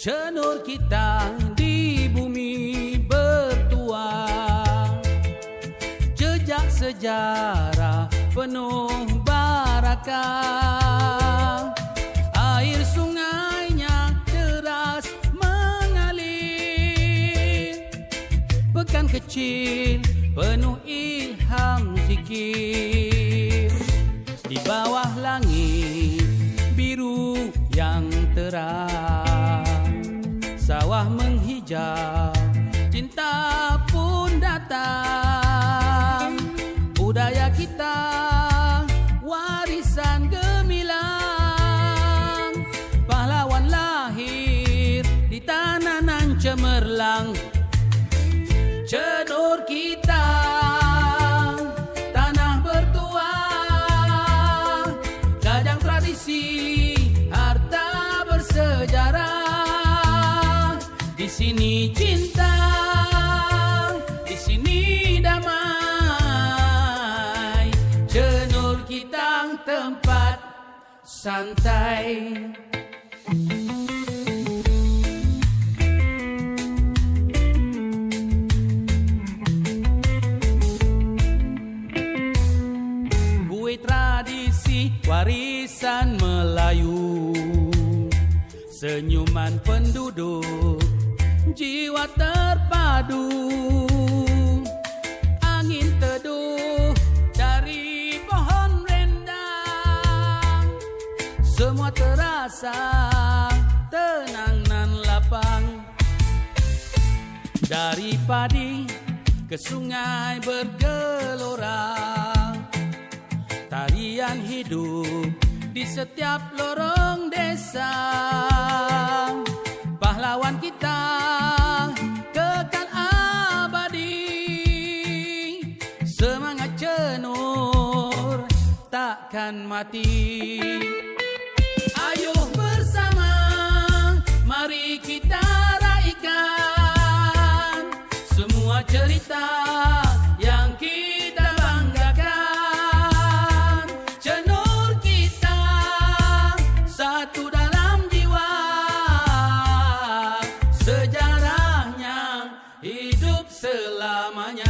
Cenur kita di bumi bertuah. Jejak sejarah penuh barakah Air sungainya deras mengalir. Pekan kecil penuh ilham zikir cinta pun datang. Budaya kita warisan gemilang. Pahlawan lahir di tanah nan cemerlang. Cenur kita tanah bertuah. Gajang tradisi sini cinta di sini damai. Cenur kita tempat santai. Kue tradisi warisan Melayu Senyuman penduduk Jiwa terpadu. Angin teduh dari pohon rendang Semua terasa tenang nan lapang. Dari padi ke sungai bergelora. Tarian hidup di setiap lorong takkan mati. Ayo bersama mari kita raikan Semua cerita yang kita banggakan. Jenur kita satu dalam jiwa Sejarahnya hidup selamanya.